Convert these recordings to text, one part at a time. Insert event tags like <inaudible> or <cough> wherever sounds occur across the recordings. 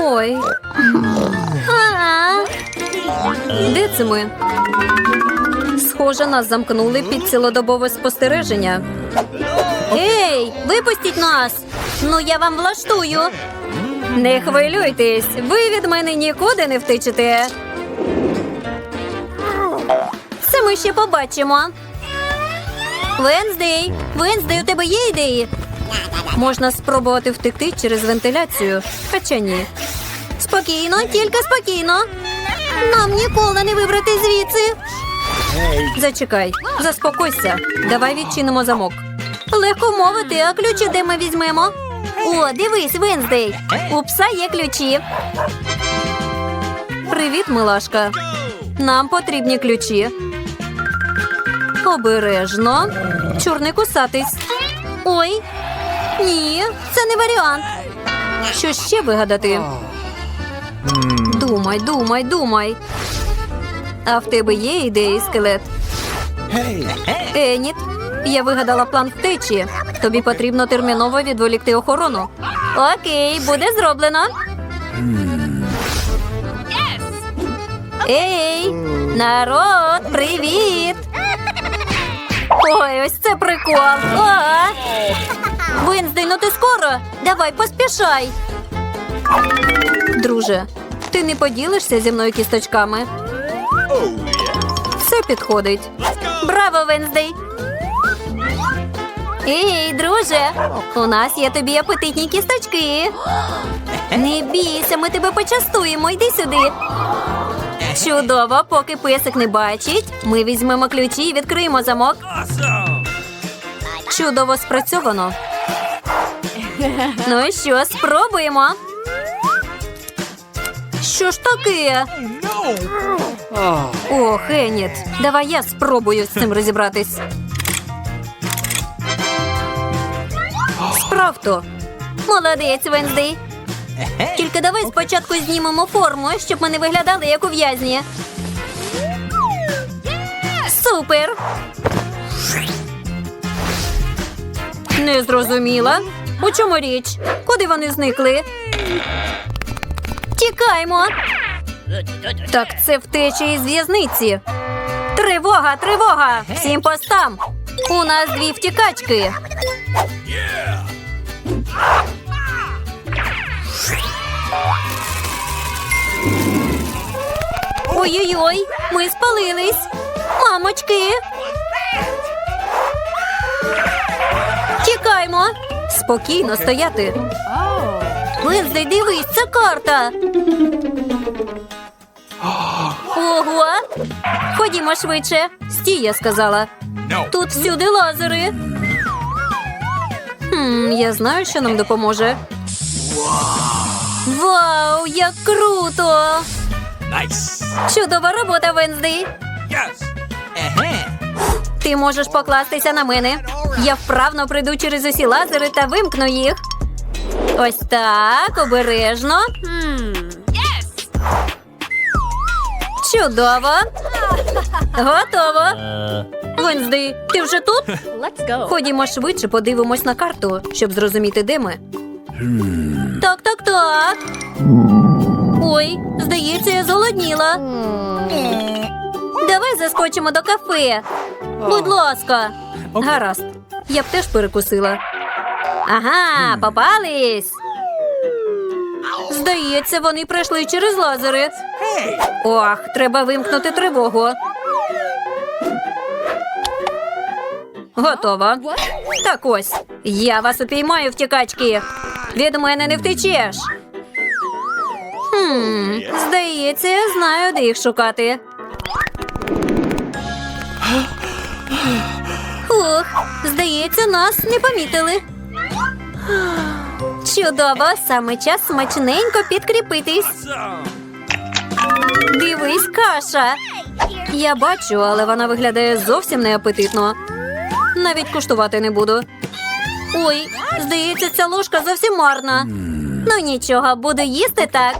Ой. Де це ми? Схоже, нас замкнули під цілодобове спостереження. Ей, випустіть нас! Ну я вам влаштую. Не хвилюйтесь, ви від мене нікуди не втечете. Це ми ще побачимо. Венздей, Венздей, у тебе є ідеї? Можна спробувати втекти через вентиляцію, хоча ні. Спокійно, тільки спокійно. Нам ніколи не вибрати звідси. Зачекай, заспокойся. Давай відчинимо замок. Легко мовити, а ключі де ми візьмемо? О, дивись, Венздей. У пса є ключі. Привіт, милашка. Нам потрібні ключі. Обережно. Чур не кусатись. Ой. Ні, це не варіант. Що ще вигадати? Думай, думай, думай. А в тебе є ідеї, скелет? Еніт, я вигадала план втечі. Тобі потрібно терміново відволікти охорону. Окей, буде зроблено. Ей, народ, привіт! Ой, ось це прикол. А! Давай, поспішай. Друже, ти не поділишся зі мною кісточками? Все підходить. Браво, Венздей! Ей, друже, у нас є тобі апетитні кісточки. Не бійся, ми тебе почастуємо. Йди сюди. Чудово, поки песик не бачить. Ми візьмемо ключі і відкриємо замок. Чудово спрацьовано. Ну що, спробуємо. Що ж таке? О, Хеніт, давай я спробую з цим розібратись. Справто. Молодець, Венздей. Тільки давай спочатку знімемо форму, щоб ми не виглядали як у в'язні. Супер. Не зрозуміла. У чому річ? Куди вони зникли? Тікаймо. Так це втеча із в'язниці. Тривога, тривога! Всім постам! У нас дві втікачки. Ой-ой-ой, ми спалились. Мамочки. Спокійно стояти. Венздей, дивись, це карта. Ого! Ходімо швидше. Стій, я сказала. Тут всюди лазери. Хм, я знаю, що нам допоможе. Вау, як круто! Nice. Чудова робота, Венздей. Yes. Ти можеш покластися на мене. Я вправно прийду через усі лазери та вимкну їх. Ось так, обережно. Чудово. Готово. Венздей, ти вже тут? Let's go. Ходімо швидше, подивимось на карту, щоб зрозуміти, де ми. Так, так, так. Ой, здається, я зголодніла. Давай заскочимо до кафе. Будь ласка. Гаразд. Я б теж перекусила. Ага, попались. Здається, вони пройшли через лазери. Ох, треба вимкнути тривогу. Готово. Так ось. Я вас упіймаю, втікачки. Від мене не втечеш. Хм, здається, я знаю, де їх шукати. Здається, нас не помітили. Чудово, саме час смачненько підкріпитись. Дивись, каша. Я бачу, але вона виглядає зовсім неапетитно. Навіть куштувати не буду. Ой, здається, ця ложка зовсім марна. Ну нічого, буду їсти так.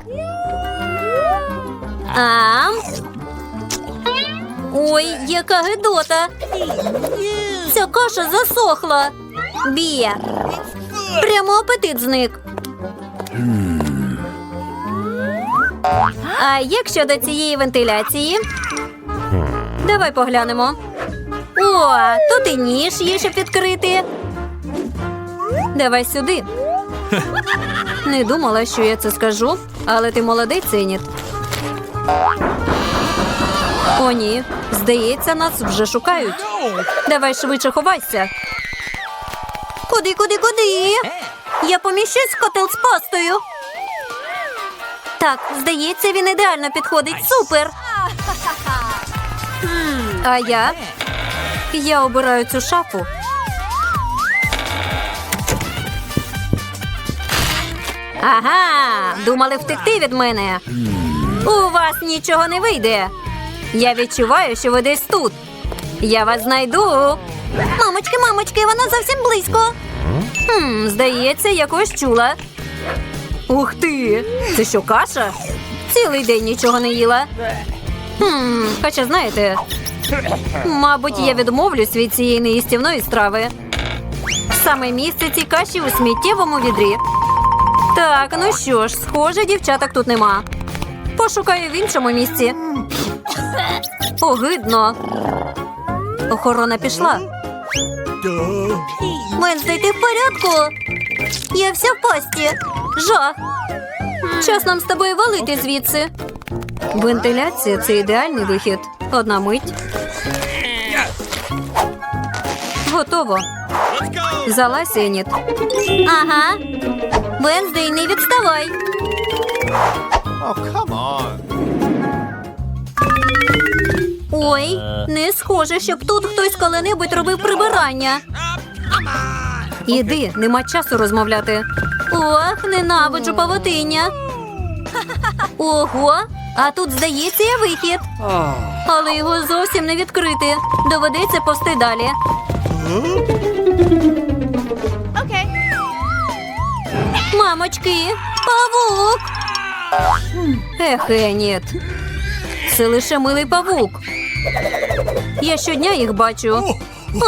Ам. Ой, яка гидота. Ця каша засохла. Бія. Прямо апетит зник. А як щодо цієї вентиляції? Давай поглянемо. О, тут і ніж є, щоб відкрити. Давай сюди. Не думала, що я це скажу, але ти молодець, Еніт. О, ні. Здається, нас вже шукають. Давай швидше ховайся. Куди, куди, куди? Я поміщусь в котел з пастою. Так, здається, він ідеально підходить. Супер. А я? Я обираю цю шафу. Ага, думали втекти від мене. У вас нічого не вийде. Я відчуваю, що ви десь тут. Я вас знайду. Мамочки, мамочки, вона зовсім близько. Хм, здається, я когось чула. Ух ти! Це що, каша? Цілий день нічого не їла. Хм, хоча знаєте, мабуть, я відмовлюсь від цієї неїстівної страви. Саме місце цій каші у сміттєвому відрі. Так, ну що ж, схоже, дівчаток тут нема. Пошукаю в іншому місці. Огидно. Охорона пішла. Венздей, ти в порядку? Я вся в пасті. Жах. Час нам з тобою валити звідси. Вентиляція це ідеальний вихід. Одна мить. Готово. Залазь, Еніт. Ага. Венздей, не відставай. Oh, come on. Ой, не схоже, щоб тут хтось коли-небудь робив прибирання. Іди, нема часу розмовляти. Ох, ненавиджу павутиння. Ого, а тут, здається, є вихід. Але його зовсім не відкрити. Доведеться повсти далі. Мамочки, павук. Ех, Еніт. Це лише милий павук. Я щодня їх бачу.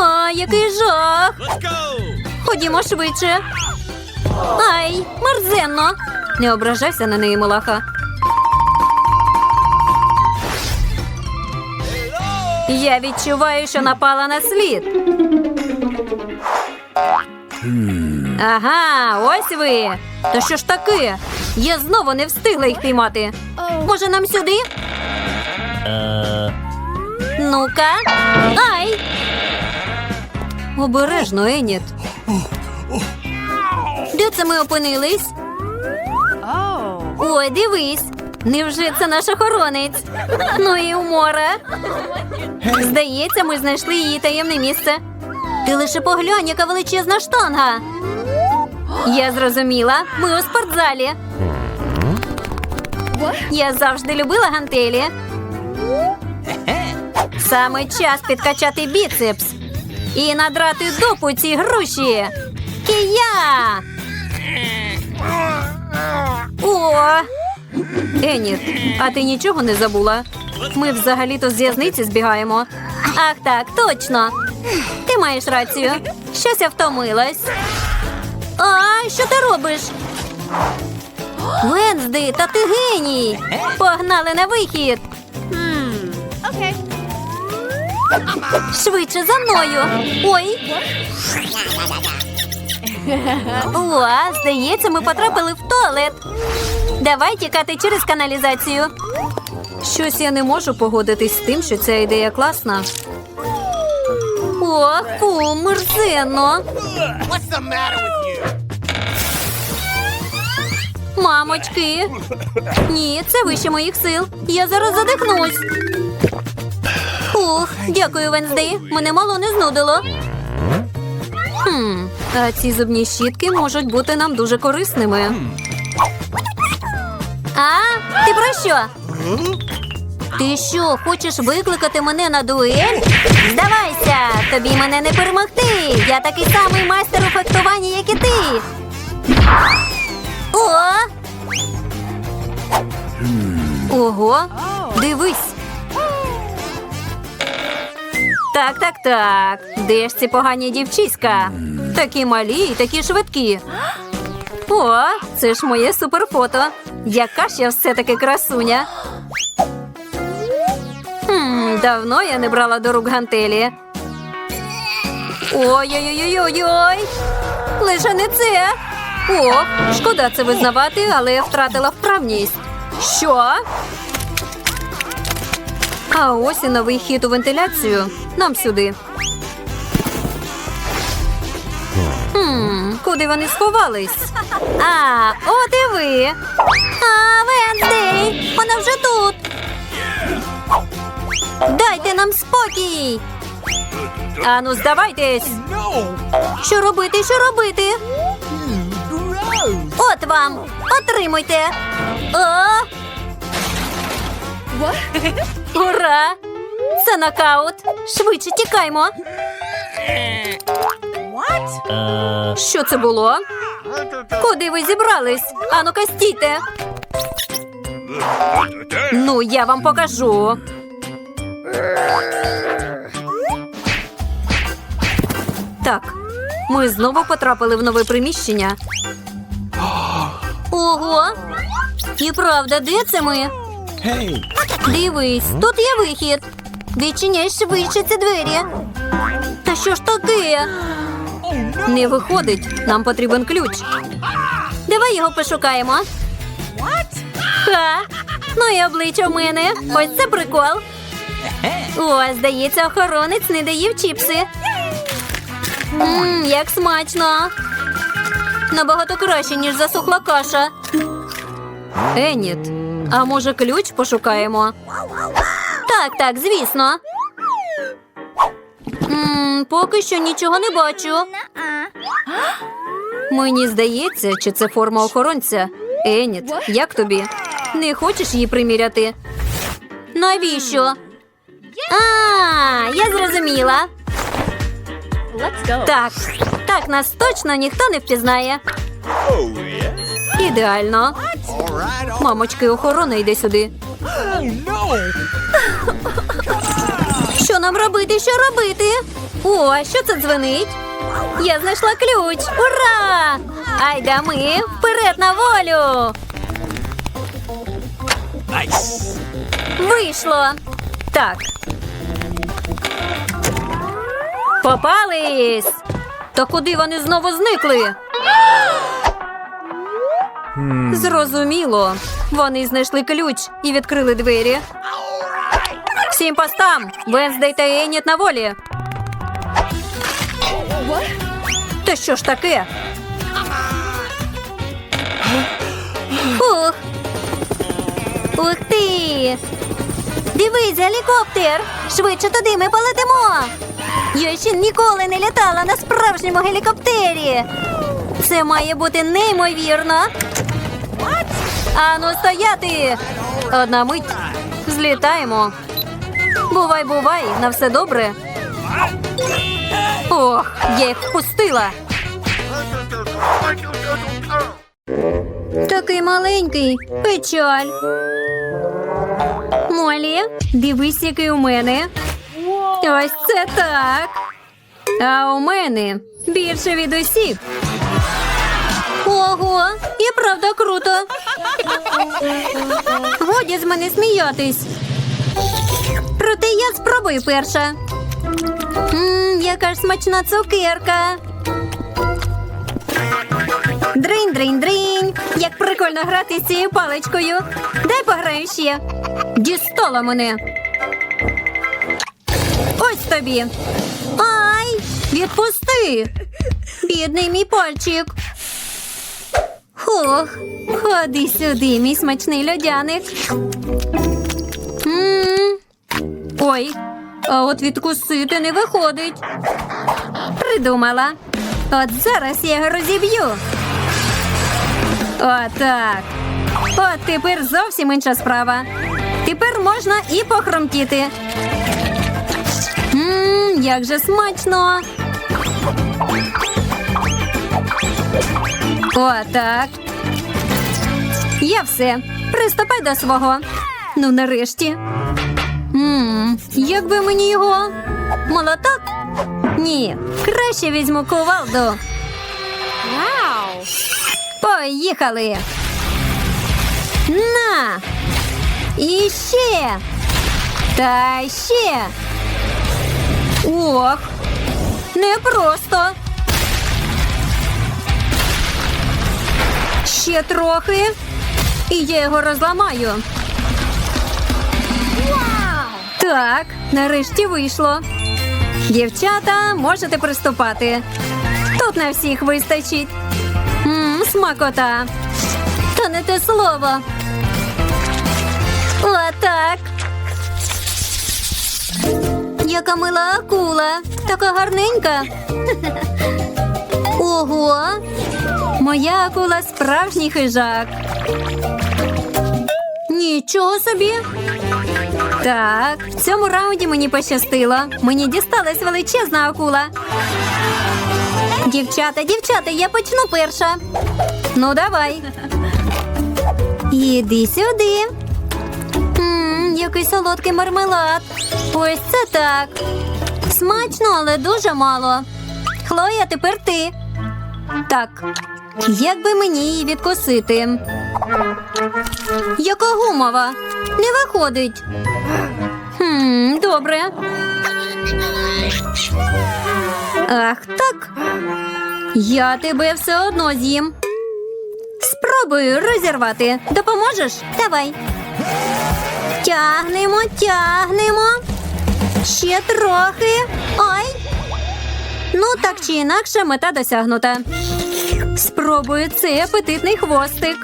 А, який жах! Ходімо швидше. Ай, мерзенно. Не ображайся на неї, Малаха. Я відчуваю, що напала на слід. Ага, ось ви. Та що ж таке? Я знову не встигла їх піймати. Може, нам сюди? Ну-ка. Ай! Обережно, Еніт. Де це ми опинились? Ой, дивись. Невже це наш охоронець? Ну і умора. Здається, ми знайшли її таємне місце. Ти лише поглянь, яка величезна штанга. Я зрозуміла, ми у спортзалі. Я завжди любила гантелі. Саме час підкачати біцепс і надрати дупу цій груші. Кия! О! Еніт, а ти нічого не забула? Ми взагалі-то з в'язниці збігаємо. Ах так, точно. Ти маєш рацію. Щось я втомилась. А, що ти робиш? Вензди, та ти геній! Погнали на вихід! Швидше за мною. Ой. О, здається, ми потрапили в туалет. Давай тікати через каналізацію. Щось я не можу погодитись з тим, що ця ідея класна. Ох, фу, мерзенно. Мамочки. Ні, це вище моїх сил. Я зараз задихнусь. Дякую, Венздей. Мене мало не знудило. Хм, а ці зубні щітки можуть бути нам дуже корисними. А, ти про що? Ти що, хочеш викликати мене на дуель? Здавайся, тобі мене не перемогти. Я такий самий майстер у фехтуванні, як і ти. О! Ого, дивись. Так, так, так. Де ж ці погані дівчиська? Такі малі і такі швидкі. О, це ж моє суперфото. Яка ж я все-таки красуня. Хм, давно я не брала до рук гантелі. Ой-ой-ой-ой-ой. Лише не це. О, шкода це визнавати, але я втратила вправність. Що? А ось і новий хід у вентиляцію. Нам сюди. Хм, куди вони сховались? А, от і ви. А, Венздей, вона вже тут. Дайте нам спокій. Ану, здавайтесь. Що робити, що робити? От вам, отримуйте. О! Ура! Це нокаут. Швидше тікаймо. Що це було? Куди ви зібрались? Ану-ка стійте. Ну, я вам покажу. Так, ми знову потрапили в нове приміщення. <gasps> Ого! І правда, де це ми? Hey. Дивись, тут є вихід. Відчиняй швидше ці двері. Та що ж таке? Не виходить. Нам потрібен ключ. Давай його пошукаємо. Ха! Ну і обличчя в мене. Ось це прикол. О, здається, охоронець не доїв чіпси. Мм, як смачно. Набагато краще, ніж засохла каша. Еніт, а може ключ пошукаємо? Так, так, звісно. м поки що нічого не бачу. Мені здається, чи це форма охоронця. Еніт, як тобі? Не хочеш її приміряти? Навіщо? А, я зрозуміла. Так, так нас точно ніхто не впізнає. Ідеально. Мамочки, охорона йде сюди. Що нам робити? Що робити? О, а що це дзвенить? Я знайшла ключ! Ура! Айда ми вперед на волю! Вийшло! Так. Попались! Та куди вони знову зникли? Зрозуміло. Вони знайшли ключ і відкрили двері. Всім постам! Венздей та Еніт на волі. Та що ж таке? Фух. Ух ти! Дивись, гелікоптер! Швидше туди ми полетимо! Я ще ніколи не літала на справжньому гелікоптері. Це має бути неймовірно. Ану, стояти! Одна мить. Злітаємо. Бувай, бувай, на все добре. Ох, я їх впустила. Такий маленький. Печаль. Молі, дивись, який у мене. Ось це так. А у мене більше від усіх. Ого, і правда круто. Годі з мене сміятись. Проте я спробую перша. Мм, яка ж смачна цукерка. Дринь, дринь, дринь. Як прикольно грати з цією паличкою. Дай пограю ще. Дістала мене. Ось тобі. Ай! Відпусти. Бідний мій пальчик. Хух, ходи сюди, мій смачний льодяник. м Ой, а от відкусити не виходить. Придумала. От зараз я його розіб'ю. Отак. От тепер зовсім інша справа. Тепер можна і похромтіти. Мм, як же смачно. Отак. Я все. Приступай до свого. Ну, нарешті. Мм, як би мені його? Молоток? Ні, краще візьму кувалду. Wow. Поїхали. На. І ще. Та ще. Ох. Непросто. Ще трохи. І я його розламаю. Так, нарешті вийшло. Дівчата, можете приступати. Тут на всіх вистачить. Мм, смакота. Та не те слово. Отак. Яка мила акула. Така гарненька. Ого. Моя акула справжній хижак. Нічого собі. Так, в цьому раунді мені пощастило. Мені дісталась величезна акула. Дівчата, дівчата, я почну перша. Ну, давай. Іди сюди. Мм, який солодкий мармелад. Ось це так. Смачно, але дуже мало. Хлоя, тепер ти. Так. Як би мені її відкусити? Яка гумова? Не виходить. Хм, добре. Ах, так. Я тебе все одно з'їм. Спробую розірвати. Допоможеш? Давай. Тягнемо, тягнемо. Ще трохи. Ой. Ну, так чи інакше, мета досягнута. Спробую цей апетитний хвостик.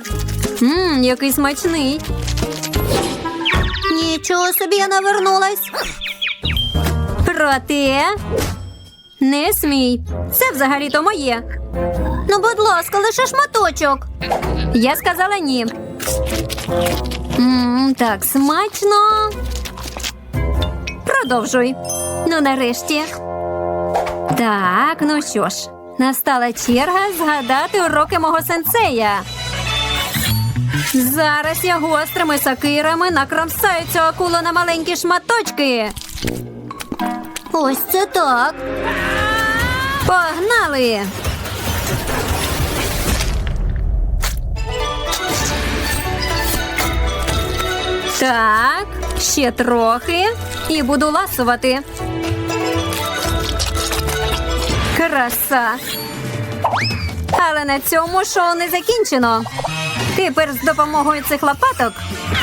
Мм, який смачний. Нічого собі я навернулась. Проте не смій. Це взагалі-то моє. Ну, будь ласка, лише шматочок. Я сказала ні. Мм, так, смачно. Продовжуй. Ну, нарешті. Так, ну що ж, настала черга згадати уроки мого сенсея. Зараз я гострими сокирами накромсаю цю акулу на маленькі шматочки. Ось це так. Погнали. Так, ще трохи і буду ласувати. Краса. Але на цьому шоу не закінчено. Тепер з допомогою цих лопаток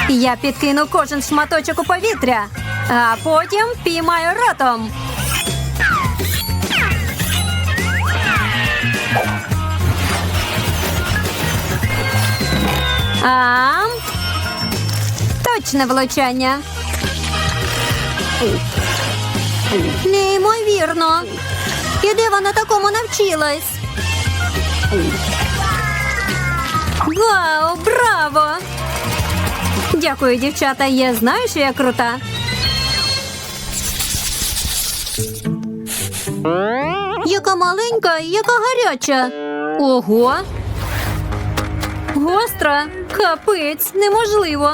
я підкину кожен шматочок у повітря, а потім піймаю ротом. А точне влучання. Неймовірно. І де вона такому навчилась? Вау, браво! Дякую, дівчата. Я знаю, що я крута. Яка маленька яка гаряча. Ого. Гостра. Капець, неможливо.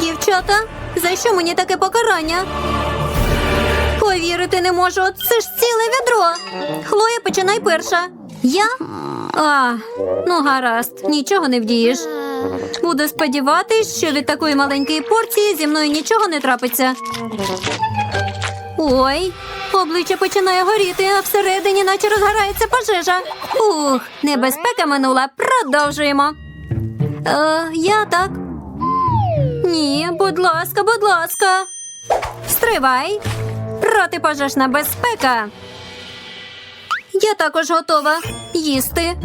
Дівчата, за що мені таке покарання? Повірити не можу. Це ж ціле відро. Хлоя, починай перша. Я? А, ну гаразд, нічого не вдієш. Буду сподіватись, що від такої маленької порції зі мною нічого не трапиться. Ой, обличчя починає горіти, а всередині наче розгорається пожежа. Ух, небезпека минула. Продовжуємо. Е, я так. Ні, будь ласка, будь ласка. Стривай. Протипожежна безпека. Я також готова їсти.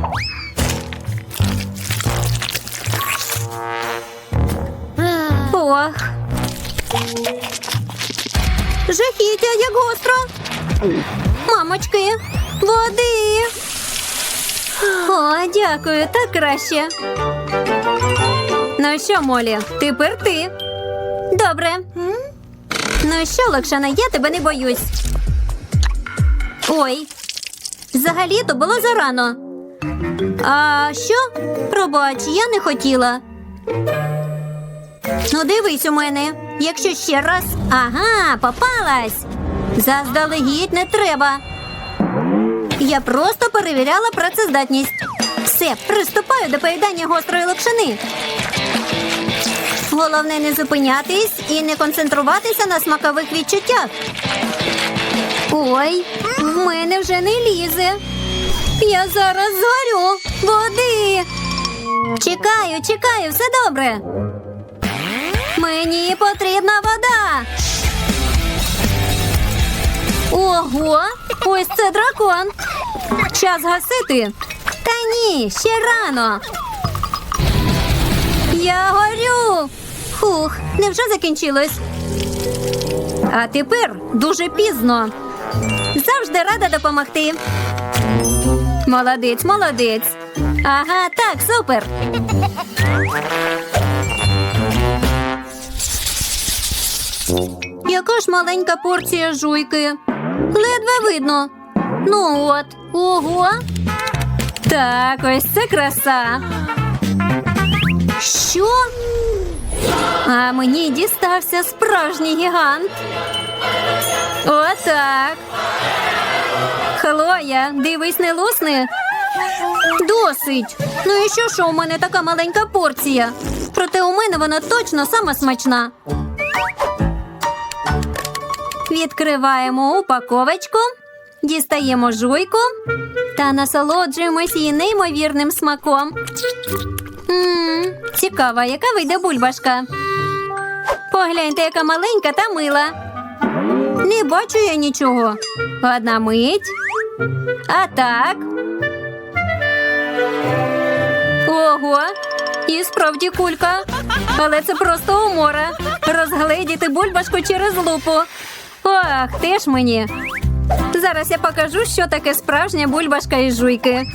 Ох. Жахіття, як гостро. Мамочки, води. О, дякую, так краще. Ну що, Молі, тепер ти. Добре. Ну що, Локшана, я тебе не боюсь. Ой, взагалі-то було зарано. А що? Пробач, я не хотіла. Ну, дивись у мене. Якщо ще раз. Ага, попалась. Заздалегідь не треба. Я просто перевіряла працездатність. Все, приступаю до поїдання гострої локшини. Головне не зупинятись і не концентруватися на смакових відчуттях. Ой, в мене вже не лізе. Я зараз згорю. Води. Чекаю, чекаю, все добре. Мені потрібна вода. Ого, ось це дракон. Час гасити. Та ні, ще рано. Я горю. Фух, невже закінчилось? А тепер дуже пізно. Завжди рада допомогти. Молодець, молодець. Ага, так, супер. Яка ж маленька порція жуйки. Ледве видно. Ну от, ого. Так, ось це краса. Що? А мені дістався справжній гігант. Отак. Хлоя, дивись, не лусни. Досить. Ну і що, що у мене така маленька порція? Проте у мене вона точно сама смачна. Відкриваємо упаковочку, дістаємо жуйку та насолоджуємось її неймовірним смаком. Цікава, яка вийде бульбашка. Погляньте, яка маленька та мила. Не бачу я нічого. Одна мить. А так. Ого, і справді кулька. Але це просто умора. Розгледіти бульбашку через лупу. Ох, теж мені. Зараз я покажу, що таке справжня бульбашка із жуйки.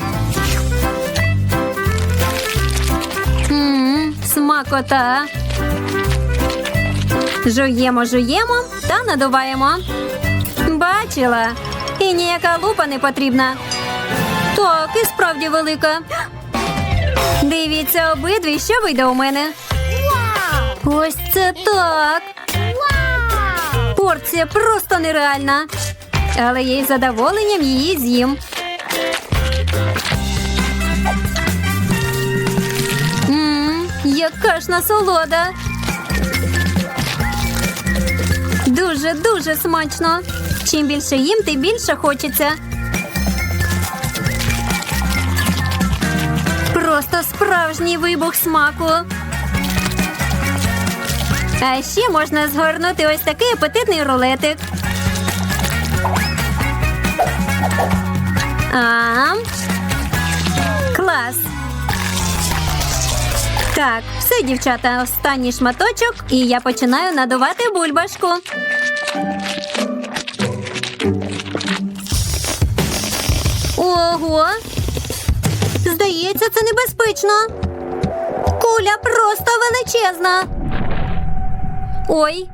Смакота. Жуємо, жуємо та надуваємо. Бачила. І ніяка лупа не потрібна. Так, і справді велика. Дивіться обидві, що вийде у мене. Ось це так. Порція просто нереальна. Але я із задоволенням її з'їм. Яка ж насолода. Дуже дуже смачно. Чим більше їм, тим більше хочеться. Просто справжній вибух смаку. А ще можна згорнути ось такий апетитний рулетик. А, клас. Так, все, дівчата, останній шматочок, і я починаю надувати бульбашку. Ого! Здається, це небезпечно. Куля просто величезна. Ой,